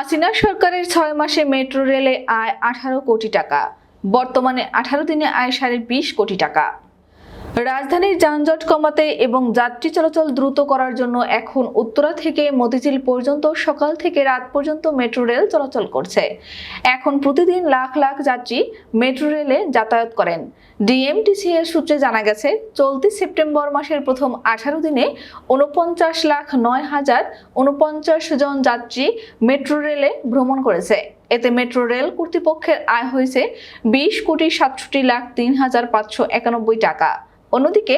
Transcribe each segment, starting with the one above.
হাসিনা সরকারের ছয় মাসে মেট্রো রেলে আয় আঠারো কোটি টাকা। বর্তমানে আঠারো দিনে আয় সাড়ে বিশ কোটি টাকা। রাজধানীর যানজট কমাতে এবং যাত্রী চলাচল দ্রুত করার জন্য এখন উত্তরা থেকে মতিঝিল পর্যন্ত, সকাল থেকে রাত পর্যন্ত মেট্রো রেল চলাচল করছে। এখন প্রতিদিন লাখ লাখ যাত্রী মেট্রো রেলে যাতায়াত করেন। ডিএমটিসি এর সূত্রে জানা গেছে, চলতি সেপ্টেম্বর মাসের প্রথম আঠারো দিনে উনপঞ্চাশ লাখ নয় হাজার উনপঞ্চাশ জন যাত্রী মেট্রো রেলে ভ্রমণ করেছে। এতে মেট্রো রেল কর্তৃপক্ষের আয় হয়েছে বিশ কোটি সাতষট্টি লাখ তিন হাজার পাঁচশো একানব্বই টাকা। অন্যদিকে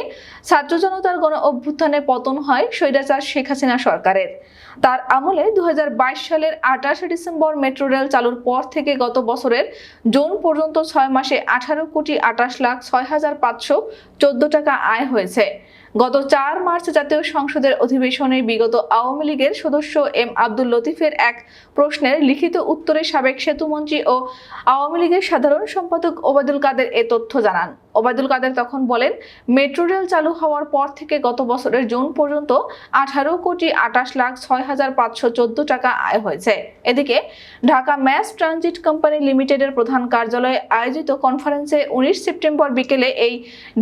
ছাত্র জনতার গণ অভ্যুত্থানে পতন হয় স্বৈরাচার শেখ হাসিনা সরকারের। তার আমলে দু হাজার বাইশ সালের আঠাশে ডিসেম্বর মেট্রো রেল চালুর পর থেকে গত বছরের জুন পর্যন্ত ছয় মাসে আঠারো কোটি আঠাশ লাখ ছয় হাজার পাঁচশো চোদ্দ টাকা আয় হয়েছে। গত চার মার্চ জাতীয় সংসদের অধিবেশনে বিগত আওয়ামী লীগের সদস্য এম আব্দুল লতিফের এক প্রশ্নের লিখিত উত্তরে সাবেক সেতুমন্ত্রী ও আওয়ামী লীগের সাধারণ সম্পাদক ওবায়দুল কাদের এ তথ্য জানান। ওবায়দুল কাদের তখন বলেন, মেট্রো রেল চালু হওয়ার পর থেকে গত বছরের জুন পর্যন্ত আঠারো কোটি আঠাশ লাখ ছয় হাজার পাঁচশো চোদ্দ টাকা আয় হয়েছে। এদিকে ঢাকা ম্যাস ট্রানজিট কোম্পানি লিমিটেডের প্রধান কার্যালয়ে আয়োজিত কনফারেন্সে উনিশ সেপ্টেম্বর বিকেলে এই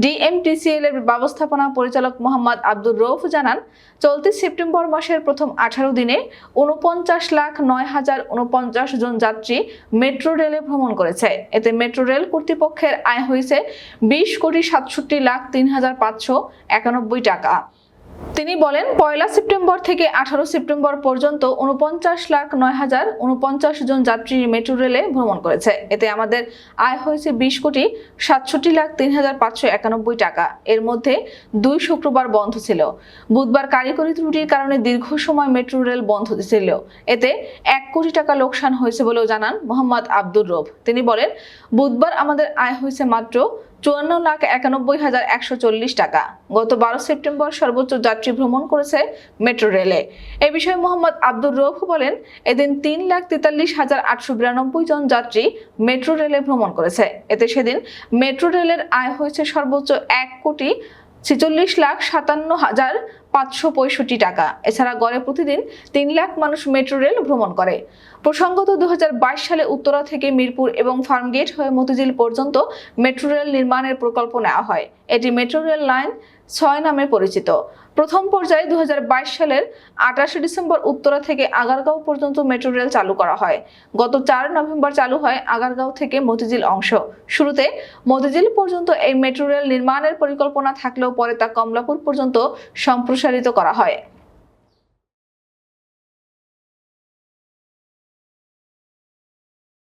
ডিএমটিসিএল এর ব্যবস্থাপনা পরিচালক মোহাম্মদ আব্দুর রৌফ জানান, চলতি সেপ্টেম্বর মাসের প্রথম আঠারো দিনে উনপঞ্চাশ লাখ নয় হাজার উনপঞ্চাশ জন যাত্রী মেট্রো রেলে ভ্রমণ করেছে। এতে মেট্রো রেল কর্তৃপক্ষের আয় হয়েছে বিশ কোটি সাতষট্টি লাখ তিন হাজার পাঁচশো একানব্বই টাকা। তিনি বলেন, পয়লা সেপ্টেম্বর থেকে আঠারো সেপ্টেম্বর পর্যন্ত উনপঞ্চাশ লাখ নয় হাজার উনপঞ্চাশ জন যাত্রী মেট্রো রেলে ভ্রমণ করেছে। এতে আমাদের আয় হয়েছে বিশ কোটি সাতষট্টি লাখ তিন হাজার পাঁচশো একানব্বই টাকা। এর মধ্যে দুই শুক্রবার বন্ধ ছিল। বুধবার কারিগরি ত্রুটির কারণে দীর্ঘ সময় মেট্রো রেল বন্ধ ছিল। এতে এক কোটি টাকা লোকসান হয়েছে বলেও জানান মোহাম্মদ আব্দুর রব। তিনি বলেন, বুধবার আমাদের আয় হয়েছে মাত্র চুয়ান্ন লাখ একানব্বই হাজার একশো চল্লিশ টাকা। গত বারো সেপ্টেম্বর সর্বোচ্চ যাত্রী ভ্রমণ করেছে মেট্রো রেলে। এ বিষয়ে মোহাম্মদ আব্দুর রৌফ বলেন, এদিন তিন লাখ তেতাল্লিশ হাজার আটশো বিরানব্বই জন যাত্রী মেট্রো রেলে ভ্রমণ করেছে। এতে সেদিন মেট্রো রেলের আয় হয়েছে সর্বোচ্চ এক কোটি ছেচল্লিশ লাখ সাতান্ন হাজার পাঁচশো পঁয়ষট্টি টাকা। এছাড়া গড়ে প্রতিদিন তিন লাখ মানুষ মেট্রো রেল ভ্রমণ করে। প্রসঙ্গত দু হাজার বাইশ সালে উত্তরা থেকে মিরপুর এবং ফার্মগেট হয়ে মতিঝিল পর্যন্ত মেট্রো রেল নির্মাণের প্রকল্প নেওয়া হয়। এটি মেট্রো রেল লাইন ছয় নামে পরিচিত। প্রথম পর্যায়ে দু হাজার বাইশ সালের আঠাশে ডিসেম্বর উত্তরা থেকে আগারগাঁও পর্যন্ত মেট্রো রেল চালু করা হয়। গত চার নভেম্বর চালু হয় আগারগাঁও থেকে মতিঝিল অংশ। শুরুতে মতিঝিল পর্যন্ত এই মেট্রো রেল নির্মাণের পরিকল্পনা থাকলেও পরে তা কমলাপুর পর্যন্ত সম্প্রসারিত করা হয়।